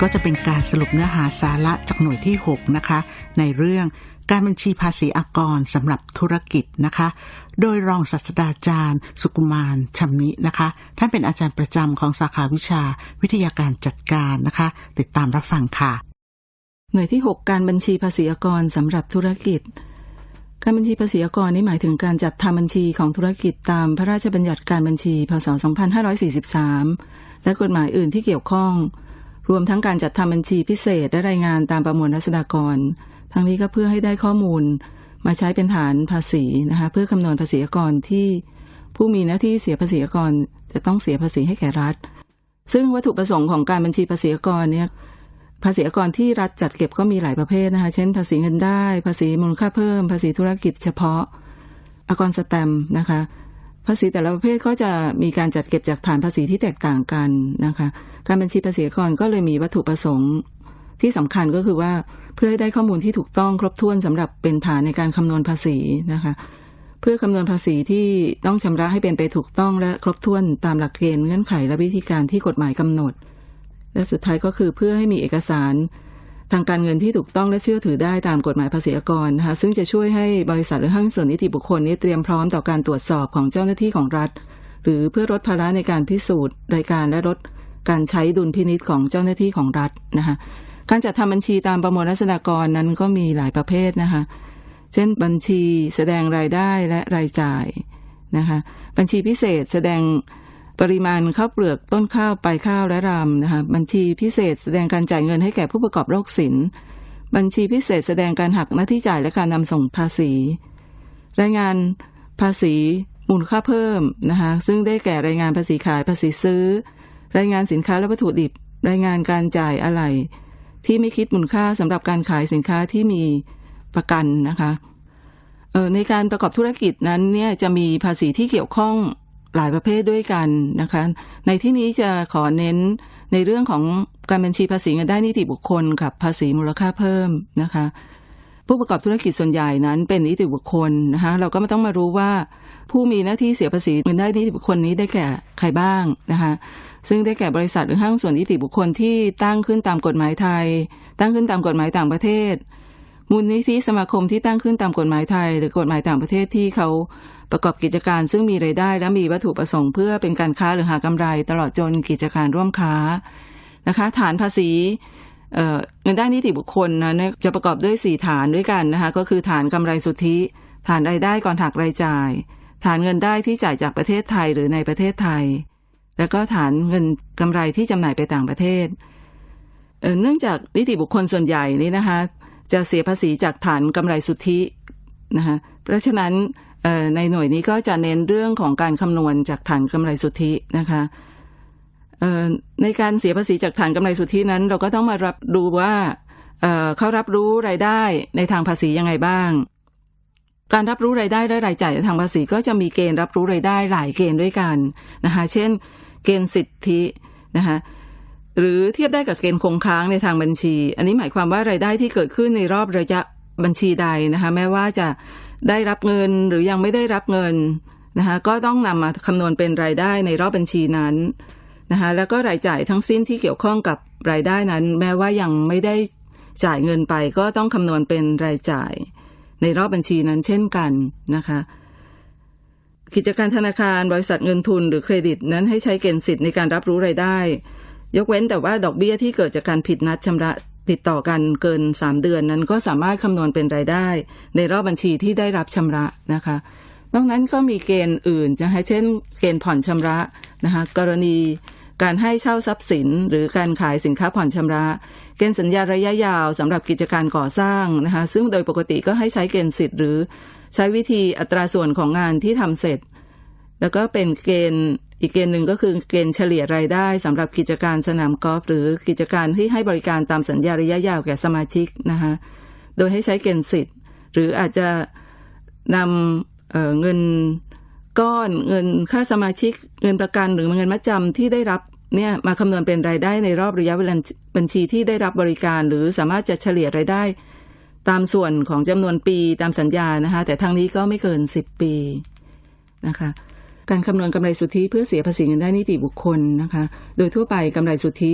ก็จะเป็นการสรุปเนื้อหาสาระจากหน่วยที่ 6 นะคะ ในเรื่องการบัญชีภาษีอากรสำหรับธุรกิจนะคะ โดยรองศาสตราจารย์ สุกุมารชำนินะคะ ท่านเป็นอาจารย์ประจำของสาขาวิชา วิทยาการจัดการนะคะ ติดตามรับฟังค่ะ หน่วยที่ 6 การบัญชีภาษีอากรสำหรับธุรกิจ การบัญชีภาษีอากรนี่หมายถึงการจัดทำบัญชีของธุรกิจตามพระราชบัญญัติการบัญชีพศ 2543 และกฎหมายอื่นที่เกี่ยวข้อง รวมทั้งการจัดทำบัญชีพิเศษและรายงานตามประมวลรัษฎากร ทั้งนี้ก็เพื่อให้ได้ข้อมูล มาใช้เป็นฐานภาษีนะคะเพื่อคำนวณภาษีกรที่ผู้มีหน้าที่เสียภาษีกรจะต้องเสียภาษีให้แก่รัฐ ซึ่งวัตถุประสงค์ของการบัญชีภาษีกรเนี่ยภาษีกรที่รัฐจัดเก็บก็มีหลายประเภทนะคะ เช่น ภาษีเงินได้ ภาษีมูลค่าเพิ่ม ภาษีธุรกิจเฉพาะ อากรสแตมนะคะ ภาษีแต่ละประเภทก็จะมีการจัดเก็บจากฐานภาษีที่แตกต่างกันนะคะ การบัญชีภาษีกรก็เลยมีวัตถุประสงค์ที่สำคัญก็คือว่าเพื่อให้ได้ข้อมูลที่ถูกต้องครบถ้วนสำหรับเป็นฐานในการคำนวณภาษีนะคะ เพื่อคำนวณภาษีที่ต้องชำระให้เป็นไปถูกต้องและครบถ้วนตามหลักเกณฑ์เงื่อนไขและวิธีการที่กฎหมายกำหนด และสุดท้ายก็คือเพื่อให้มีเอกสาร ทางการเงินที่ถูกต้องและเชื่อถือได้ตามกฎหมายภาษีอากรนะคะซึ่งจะช่วยให้บริษัทหรือห้างส่วนนิติบุคคลนี้เตรียมพร้อมต่อการตรวจสอบของเจ้าหน้าที่ของรัฐ หรือเพื่อลดภาระในการพิสูจน์รายการและลดการใช้ดุลพินิษของเจ้าหน้าที่ของรัฐนะคะการจัดทำบัญชีตามประมวลรัษฎากรนั้นก็มีหลายประเภทนะคะ เช่นบัญชีแสดงรายได้และรายจ่ายนะคะ บัญชีพิเศษแสดง ปริมาณข้าวเปลือกต้นข้าวปลายข้าวและรำนะคะบัญชีพิเศษแสดงการจ่ายเงินให้แก่ผู้ประกอบโรคสิน บัญชีพิเศษแสดงการหักหน้าที่จ่ายและการนำส่งภาษี รายงานภาษีมูลค่าเพิ่มนะคะซึ่งได้แก่รายงานภาษีขายภาษีซื้อ รายงานสินค้าและวัตถุดิบ รายงานการจ่ายอะไหล่ที่ไม่คิดมูลค่าสำหรับการขายสินค้าที่มีประกันนะคะในการประกอบธุรกิจนั้นเนี่ยจะมีภาษีที่เกี่ยวข้อง หลายประเภทด้วยกันนะคะ ในที่นี้จะขอเน้นในเรื่องของการบัญชีภาษีเงินได้นิติบุคคลกับภาษีมูลค่าเพิ่มนะคะ ผู้ประกอบธุรกิจส่วนใหญ่นั้นเป็นนิติบุคคลนะคะเราก็ไม่ต้องมารู้ว่า ผู้มีหน้าที่เสียภาษีเงินได้นิติบุคคลนี้ได้แก่ใครบ้างนะคะซึ่งได้แก่บริษัทหรือห้างส่วนนิติบุคคลที่ตั้งขึ้นตามกฎหมายไทย ตั้งขึ้นตามกฎหมายต่างประเทศ มูลนิธิสมาคมที่ตั้งขึ้นตามกฎหมายไทย หรือกฎหมายต่างประเทศที่เขา ประกอบกิจการซึ่งมีไรายได้และมีวัตถุประสงค์เพื่อเป็นการค้าหรือหากำไรตลอดจนกิจการร่วมค้านะคะ ฐานภาษีเงินได้นิติบุคคลนะจะประกอบด้วยสี่ฐานด้วยกันนะคะก็คือฐานกำไรสุทธิ ฐานรายได้ก่อนหักรายจ่าย ฐานเงินได้ที่จ่ายจากประเทศไทยหรือในประเทศไทย แล้วก็ฐานเงินกำไรที่จำหน่ายไปต่างประเทศเนื่องจากนิติบุคคลส่วนใหญ่นี้นะคะจะเสียภาษีจากฐานกำไรสุทธินะคะเพราะฉะนั้น ในหน่วยนี้ก็จะเน้นเรื่องของการคำนวณจากฐานกำไรสุทธินะคะในการเสียภาษีจากฐานกำไรสุทธินั้น เราก็ต้องมารับดูว่าเขารับรู้รายได้ในทางภาษียังไงบ้าง การรับรู้รายได้และรายจ่ายทางภาษีก็จะมีเกณฑ์รับรู้รายได้หลายเกณฑ์ด้วยกันนะคะเช่น เกณฑ์สิทธินะคะหรือเทียบได้กับเกณฑ์คงค้างในทางบัญชี อันนี้หมายความว่ารายได้ที่เกิดขึ้นในรอบระยะบัญชีใดนะคะแม้ว่าจะ ได้รับเงินหรือยังไม่ได้รับเงินนะคะก็ต้องนำมาคำนวณเป็นรายได้ในรอบบัญชีนั้นนะคะแล้วก็รายจ่ายทั้งสิ้นที่เกี่ยวข้องกับรายได้นั้น แม้ว่ายังไม่ได้จ่ายเงินไป ก็ต้องคำนวณเป็นรายจ่าย ในรอบบัญชีนั้นเช่นกันนะคะกิจการธนาคารบริษัทเงินทุนหรือเครดิตนั้นให้ใช้เกณฑ์สิทธิ์ในการรับรู้รายได้ ยกเว้นแต่ว่าดอกเบี้ยที่เกิดจากการผิดนัดชำระ ติดต่อกันเกิน 3 เดือนนั้นก็สามารถคำนวณเป็นรายได้ ในรอบบัญชีที่ได้รับชำระนะคะนอกนั้นก็มีเกณฑ์อื่นนะคะเช่น เกณฑ์ผ่อนชำระนะคะกรณีการให้เช่าทรัพย์สิน หรือการขายสินค้าผ่อนชำระ เกณฑ์สัญญาระยะยาวสำหรับกิจการก่อสร้างนะคะซึ่งโดยปกติก็ให้ใช้เกณฑ์สิทธิ์หรือ ใช้วิธีอัตราส่วนของงานที่ทำเสร็จ แล้วก็เป็นเกณฑ์ อีกเกณฑ์หนึ่งก็คือเกณฑ์เฉลี่ยรายได้สำหรับกิจการสนามกอล์ฟหรือกิจการที่ให้บริการตามสัญญาระยะยาวแก่สมาชิกนะคะโดยให้ใช้เกณฑ์สิทธิ์ หรืออาจจะนำเเงินก้อนเงินค่าสมาชิก เงินประกันหรือเงินมัดจำที่ได้รับเนี่ยมาคำนวณเป็นรายได้ในรอบระยะเวลาบัญชีที่ได้รับบริการ หรือสามารถจะเฉลี่ยรายได้ ตามส่วนของจำนวนปีตามสัญญานะคะแต่ทางนี้ก็ไม่เกินสิบปีนะคะ การคำนวณกำไรสุทธิเพื่อเสียภาษีเงินได้นิติบุคคลนะคะ โดยทั่วไปกำไรสุทธิ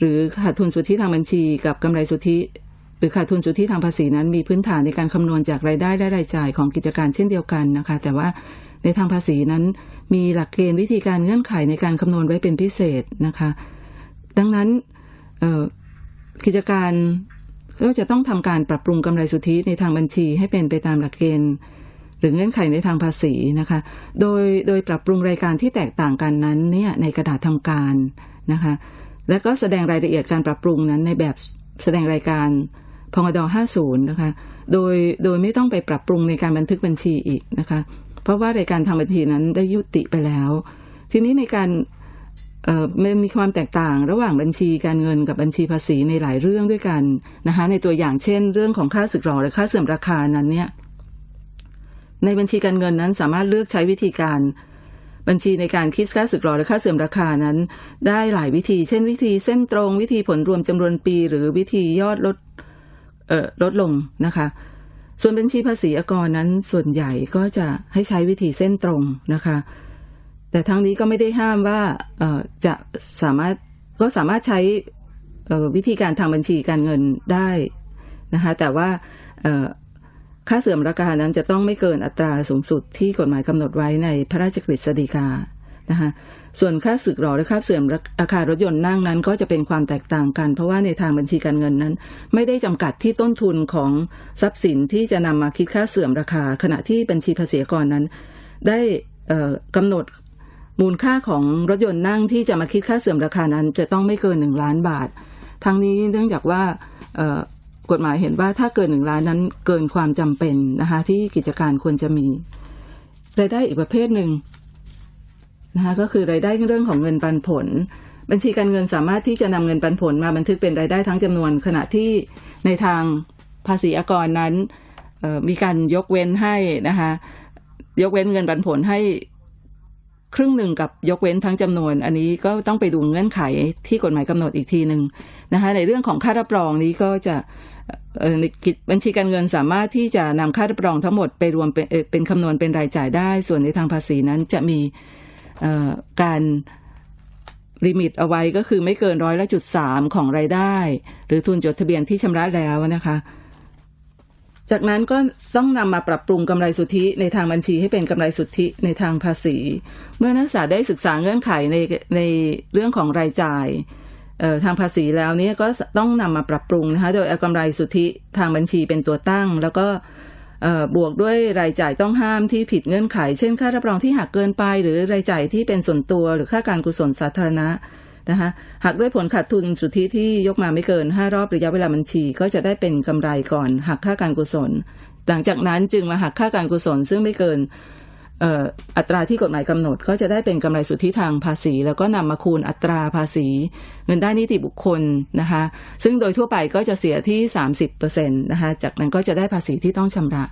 หรือขาดทุนสุทธิทางบัญชี กับกำไรสุทธิ หรือขาดทุนสุทธิทางภาษีนั้นมีพื้นฐานในการคำนวณจากรายได้และรายจ่ายของกิจการเช่นเดียวกันนะคะ แต่ว่าในทางภาษีนั้น มีหลักเกณฑ์วิธีการเงื่อนไขในการคำนวณไว้เป็นพิเศษนะคะ ดังนั้นกิจการก็จะต้องทำการปรับปรุงกำไรสุทธิในทางบัญชีให้เป็นไปตามหลักเกณฑ์ รือเงื่อนไขในทางภาษีนะคะ โดยโดยปรับปรุงรายการที่แตกต่างกันนั้นเนี่ยในกระดาษทำการนะคะ และก็แสดงรายละเอียดการปรับปรุงนั้นในแบบแสดงรายการพงด50 นะคะ โดยโดยไม่ต้องไปปรับปรุงในการบันทึกบัญชีอีกนะคะ เพราะว่ารายการทางบัญชีนั้นได้ยุติไปแล้ว ทีนี้ในการมันมีความแตกต่างระหว่างบัญชีการเงินกับบัญชีภาษีในหลายเรื่องด้วยกันนะคะ ในตัวอย่างเช่น เรื่องของค่าสึกหรอและค่าเสื่อมราคานั้นเนี่ย ในบัญชีการเงินนั้นสามารถเลือกใช้วิธีการบัญชีในการคิดค่าสึกหรอและค่าเสื่อมราคานั้น ได้หลายวิธี เช่น วิธีเส้นตรงวิธีผลรวมจำนวนปี หรือวิธียอดลดเอ่อลดลงนะคะ ส่วนบัญชีภาษีอากรนั้นส่วนใหญ่ก็จะให้ใช้วิธีเส้นตรงนะคะ แต่ทั้งนี้ก็ไม่ได้ห้ามว่าจะสามารถก็สามารถใช้วิธีการทางบัญชีการเงินได้นะคะแต่ว่า ค่าเสื่อมราคานั้นจะต้องไม่เกินอัตราสูงสุดที่กฎหมายกำหนดไว้ในพระราชกฤษฎีกานะคะส่วนค่าสึกหรอและค่าเสื่อมราคารถยนต์นั่งนั้น ก็จะเป็นความแตกต่างกัน เพราะว่าในทางบัญชีการเงินนั้น ไม่ได้จำกัดที่ต้นทุนของทรัพย์สินที่จะนำมาคิดค่าเสื่อมราคา ขณะที่บัญชีภาษีกรนั้น ได้กำหนดมูลค่าของรถยนต์นั่งที่จะมาคิดค่าเสื่อมราคานั้น จะต้องไม่เกินหนึ่งล้านบาท ทั้งนี้เนื่องจากว่า กฎหมายเห็นว่าถ้าเกินหนึ่งล้านนั้นเกินความจำเป็นนะคะที่กิจการควรจะมีรายได้อีกประเภทหนึ่งนะคะก็คือรายได้เรื่องของเงินปันผล บัญชีการเงินสามารถที่จะนำเงินปันผลมาบันทึกเป็นรายได้ทั้งจำนวน ขณะที่ในทางภาษีอากรนั้นมีการยกเว้นให้นะคะยกเว้นเงินปันผลให้ ครึ่งหนึ่งกับยกเว้นทั้งจำนวน อันนี้ก็ต้องไปดูเงื่อนไขที่กฎหมายกำหนดอีกทีหนึ่งนะคะในเรื่องของค่ารับรองนี้ก็จะในบัญชีการเงินสามารถที่จะนำค่ารับรองทั้งหมดไปรวมเป็นเป็นคำนวณเป็นรายจ่ายได้ ส่วนในทางภาษีนั้นจะมีการลิมิตเอาไว้ก็คือไม่เกินร้อยละจุดสามของรายได้ หรือทุนจดทะเบียนที่ชำระแล้วนะคะ จากนั้นก็ต้องนำมาปรับปรุงกำไรสุทธิในทางบัญชีให้เป็นกำไรสุทธิในทางภาษี เมื่อนักศึกษาได้ศึกษาเงื่อนไขในในเรื่องของรายจ่ายทางภาษีแล้วนี่ก็ต้องนำมาปรับปรุงนะคะโดยเอากำไรสุทธิทางบัญชีเป็นตัวตั้ง แล้วก็บวกด้วยรายจ่ายต้องห้ามที่ผิดเงื่อนไข เช่นค่ารับรองที่หักเกินไป หรือรายจ่ายที่เป็นส่วนตัวหรือค่าการกุศลสาธารณะ นะคะหากด้วยผลขาดทุนสุทธิที่ยกมาไม่เกิน 5 รอบระยะเวลาบัญชี ก็จะได้เป็นกำไรก่อนหักค่าการกุศล หลังจากนั้นจึงมาหักค่าการกุศล ซึ่งไม่เกินอัตราที่กฎหมายกำหนดก็จะได้เป็นกำไรสุทธิทางภาษี แล้วก็นำมาคูณอัตราภาษี เงินได้นิติบุคคลนะคะซึ่งโดยทั่วไปก็จะเสียที่ 30%นะคะจากนั้นก็จะได้ภาษีที่ต้องชำระ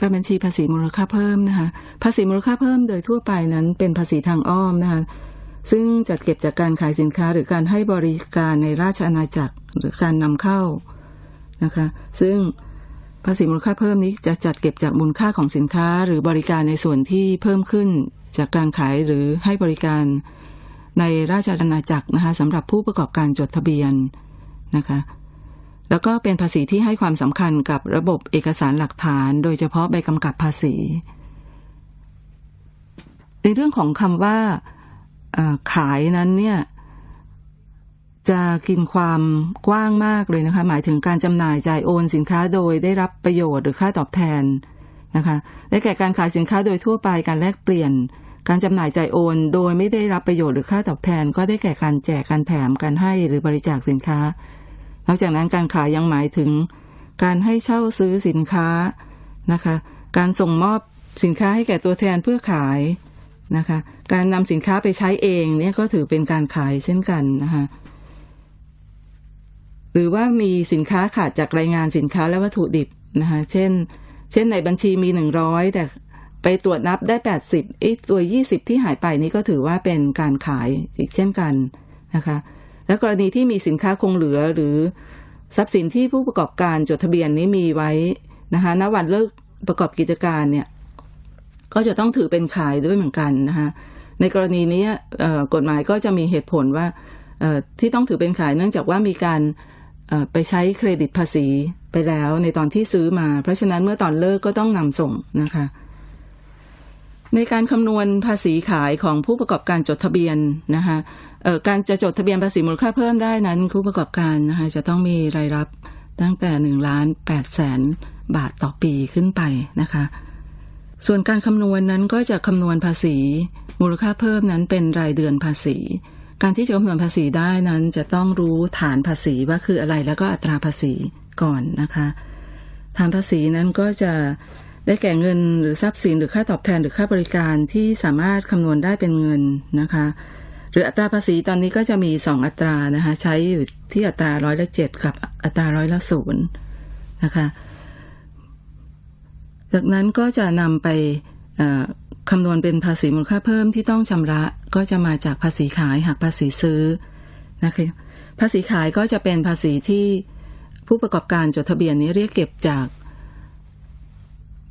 การบัญชีภาษีมูลค่าเพิ่มนะคะภาษีมูลค่าเพิ่มโดยทั่วไปนั้นเป็นภาษีทางอ้อมนะคะซึ่งจัดเก็บจากการขายสินค้าหรือการให้บริการในราชอาณาจักรหรือการนำเข้านะคะซึ่งภาษีมูลค่าเพิ่มนี้จะจัดเก็บจากมูลค่าของสินค้าหรือบริการในส่วนที่เพิ่มขึ้นจากการขายหรือให้บริการในราชอาณาจักรนะคะสำหรับผู้ประกอบการจดทะเบียนนะคะ แล้วก็เป็นภาษีที่ให้ความสำคัญกับระบบเอกสารหลักฐาน โดยเฉพาะใบกำกับภาษี ในเรื่องของคำว่าขายนั้นเนี่ยจะกินความกว้างมากเลยนะคะ หมายถึงการจำหน่ายจ่ายโอนสินค้าโดยได้รับประโยชน์หรือค่าตอบแทนนะคะได้แก่การขายสินค้าโดยทั่วไปการแลกเปลี่ยน การจำหน่ายจ่ายโอน โดยไม่ได้รับประโยชน์หรือค่าตอบแทน ก็ได้แก่การแจกการแถมการให้หรือบริจาคสินค้า นอกจากนั้นการขายยังหมายถึง การให้เช่าซื้อสินค้านะคะ การส่งมอบสินค้าให้แก่ตัวแทนเพื่อขายนะคะ การนำสินค้าไปใช้เองเนี่ยก็ถือเป็นการขายเช่นกันนะคะหรือว่ามีสินค้าขาดจากรายงานสินค้าและวัตถุดิบนะคะ เช่น เช่นในบัญชีมีหนึ่งร้อยแต่ไปตรวจนับได้แปดสิบไอ้ตัวยี่สิบที่หายไปนี้ก็ถือว่าเป็นการขายอีกเช่นกันนะคะ และกรณีที่มีสินค้าคงเหลือหรือทรัพย์สินที่ผู้ประกอบการจดทะเบียนนี้มีไว้นะคะณวันเลิกประกอบกิจการเนี่ย ก็จะต้องถือเป็นขายด้วยเหมือนกันนะคะในกรณีนี้กฎหมายก็จะมีเหตุผลว่าที่ต้องถือเป็นขายเนื่องจากว่ามีการไปใช้เครดิตภาษีไปแล้วในตอนที่ซื้อมา เพราะฉะนั้นเมื่อตอนเลิกก็ต้องนำส่งนะคะ ในการคำนวณภาษีขายของผู้ประกอบการจดทะเบียนนะคะการจะจดทะเบียนภาษีมูลค่าเพิ่มได้นั้นผู้ประกอบการนะคะจะต้องมีรายรับตั้งแต่หนึ่งล้านแปดแสนบาทต่อปีขึ้นไปนะคะ ส่วนการคำนวณนั้นก็จะคำนวณภาษี มูลค่าเพิ่มนั้นเป็นรายเดือนภาษี การที่จะคำนวณภาษีได้นั้นจะต้องรู้ฐานภาษีว่าคืออะไรแล้วก็อัตราภาษีก่อนนะคะ ฐานภาษีนั้นก็จะ ได้แก่เงินหรือทรัพย์สินหรือค่าตอบแทนหรือค่าบริการที่สามารถคำนวณได้เป็นเงินนะคะ หรืออัตราภาษีตอนนี้ก็จะมีสองอัตรานะคะใช้อยู่ที่อัตราร้อยละเจ็ดกับอัตราร้อยละศูนย์นะคะจากนั้นก็จะนำไปคำนวณเป็นภาษีมูลค่าเพิ่มที่ต้องชำระก็จะมาจากภาษีขายหักภาษีซื้อนะคะภาษีขายก็จะเป็นภาษีที่ผู้ประกอบการจดทะเบียนนี้เรียกเก็บจาก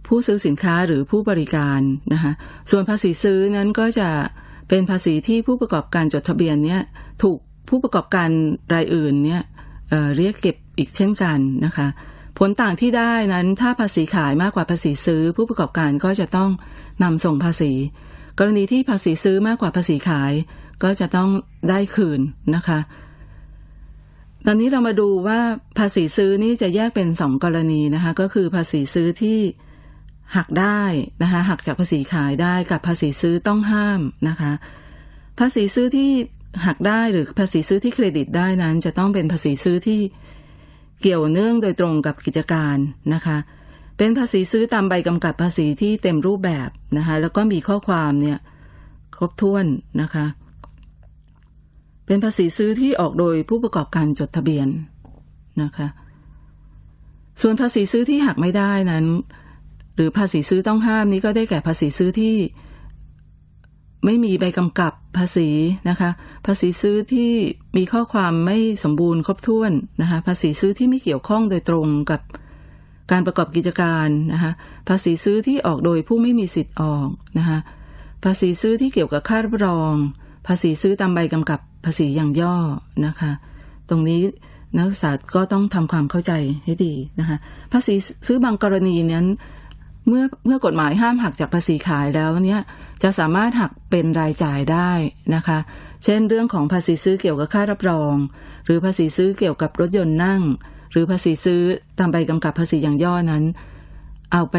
ผู้ซื้อสินค้าหรือผู้บริการนะคะส่วนภาษีซื้อนั้นก็จะเป็นภาษีที่ผู้ประกอบการจดทะเบียนเนี่ยถูกผู้ประกอบการรายอื่นเนี่ยเเรียกเก็บอีกเช่นกันนะคะผลต่างที่ได้นั้นถ้าภาษีขายมากกว่าภาษีซื้อ ผู้ประกอบการก็จะต้องนำส่งภาษี กรณีที่ภาษีซื้อมากกว่าภาษีขาย ก็จะต้องได้คืนนะคะ ตอนนี้เรามาดูว่าภาษีซื้อนี่จะแยกเป็นสองกรณีนะคะ ก็คือภาษีซื้อที่ หักได้นะคะหักจากภาษีขายได้กับภาษีซื้อต้องห้ามนะคะ ภาษีซื้อที่หักได้หรือภาษีซื้อที่เครดิตได้นั้น จะต้องเป็นภาษีซื้อที่เกี่ยวเนื่องโดยตรงกับกิจการนะคะ เป็นภาษีซื้อตามใบกำกับภาษีที่เต็มรูปแบบนะคะแล้วก็มีข้อความเนี่ยครบถ้วนนะคะ เป็นภาษีซื้อที่ออกโดยผู้ประกอบการจดทะเบียนนะคะ ส่วนภาษีซื้อที่หักไม่ได้นั้น รือภาษีซื้อต้องห้ามนี้ก็ได้แก่ภาษีซื้อที่ไม่มีใบกำกับภาษีนะคะ ภาษีซื้อที่มีข้อความไม่สมบูรณ์ครบถ้วนนะคะ ภาษีซื้อที่ไม่เกี่ยวข้องโดยตรงกับการประกอบกิจการนะคะ ภาษีซื้อที่ออกโดยผู้ไม่มีสิทธิ์ออกนะคะ ภาษีซื้อที่เกี่ยวกับค่ารับรอง ภาษีซื้อตามใบกำกับภาษีอย่างย่อนะคะ ตรงนี้นักศึกษาก็ต้องทำความเข้าใจให้ดีนะคะ ภาษีซื้อบางกรณีนั้น เมื่อเมื่อกฎหมายห้ามหักจากภาษีขายแล้วเนี่ยจะสามารถหักเป็นรายจ่ายได้นะคะ เช่นเรื่องของภาษีซื้อเกี่ยวกับค่ารับรอง หรือภาษีซื้อเกี่ยวกับรถยนต์นั่ง หรือภาษีซื้อตามใบกำกับภาษีอย่างย่อนั้น เอาไป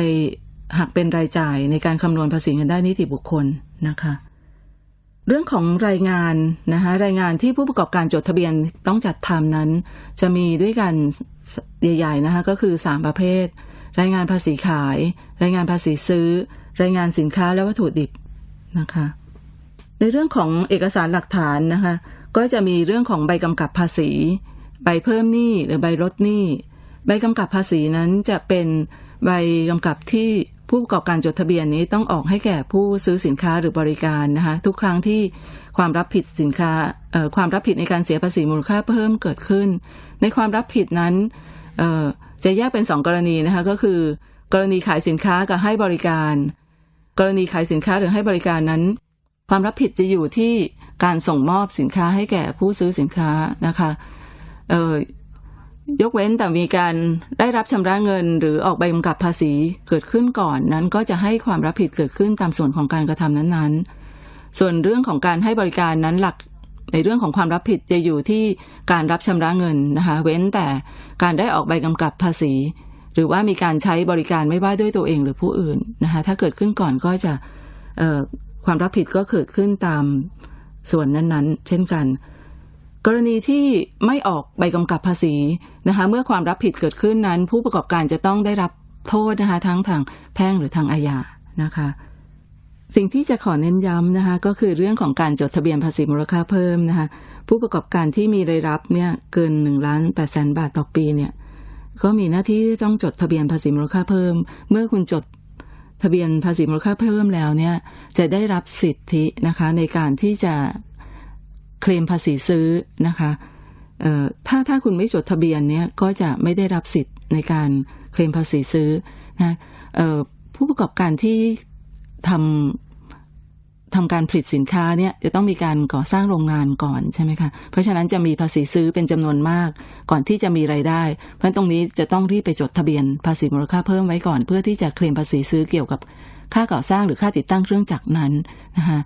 หักเป็นรายจ่ายในการคำนวณภาษีเงินได้นิติบุคคลนะคะ เรื่องของรายงานนะคะรายงานที่ผู้ประกอบการจดทะเบียนต้องจัดทำนั้น จะมีด้วยกันใหญ่ๆนะคะก็คือสามประเภท รายงานภาษีขาย รายงานภาษีซื้อ รายงานสินค้าและวัตถุดิบนะคะ ในเรื่องของเอกสารหลักฐานนะคะ ก็จะมีเรื่องของใบกำกับภาษี ใบเพิ่มหนี้หรือใบลดหนี้ ใบกำกับภาษีนั้นจะเป็นใบกำกับที่ผู้ประกอบการจดทะเบียนนี้ต้องออกให้แก่ผู้ซื้อสินค้าหรือบริการนะคะทุกครั้งที่ความรับผิดสินค้าความรับผิดในการเสียภาษีมูลค่าเพิ่มเกิดขึ้น ในความรับผิดนั้น จะแยกเป็นสองกรณีนะคะก็คือ กรณีขายสินค้ากับให้บริการ กรณีขายสินค้าหรือให้บริการนั้น ความรับผิดจะอยู่ที่การส่งมอบสินค้าให้แก่ผู้ซื้อสินค้านะคะเยกเว้นแต่มีการได้รับชำระเงิน หรือออกใบกำกับภาษีเกิดขึ้นก่อนนั้นก็จะให้ความรับผิดเกิดขึ้นตามส่วนของการกระทำนั้นๆ ส่วนเรื่องของการให้บริการนั้นหลัก ในเรื่องของความรับผิดจะอยู่ที่การรับชำระเงินนะคะเว้นแต่การได้ออกใบกำกับภาษี หรือว่ามีการใช้บริการไม่ว่าด้วยตัวเองหรือผู้อื่นนะคะถ้าเกิดขึ้นก่อนก็จะเอ่อความรับผิดก็เกิดขึ้นตามส่วนนั้นๆ เช่นกัน กรณีที่ไม่ออกใบกำกับภาษีนะคะเมื่อความรับผิดเกิดขึ้นนั้น ผู้ประกอบการจะต้องได้รับโทษนะคะทั้งทางแพ่งหรือทางอาญานะคะ สิ่งที่จะขอเน้นย้ำนะคะก็คือเรื่องของการจดทะเบียนภาษีมูลค่าเพิ่มนะคะผู้ประกอบการที่มีรายรับเนี่ยเกินหนึ่งล้านแปดแสนบาทต่อปีเนี่ยก็มีหน้าที่ที่ต้องจดทะเบียนภาษีมูลค่าเพิ่ม เมื่อคุณจดทะเบียนภาษีมูลค่าเพิ่มแล้วเนี่ยจะได้รับสิทธินะคะในการที่จะเคลมภาษีซื้อนะคะถ้าถ้าคุณไม่จดทะเบียนเนี่ยก็จะไม่ได้รับสิทธิ์ในการเคลมภาษีซื้อนะออผู้ประกอบการที่ ทำทำการผลิตสินค้าเนี่ยจะต้องมีการก่อสร้างโรงงานก่อนใช่ไหมคะ เพราะฉะนั้นจะมีภาษีซื้อเป็นจำนวนมาก ก่อนที่จะมีไรายได้ เพราะงั้นตรงนี้จะต้องรีบไปจดทะเบียนภาษีมูลค่าเพิ่มไว้ก่อน เพื่อที่จะเคลมภาษีซื้อเกี่ยวกับค่าก่อสร้างหรือค่าติดตั้งเครื่องจักรนั้นนะคะ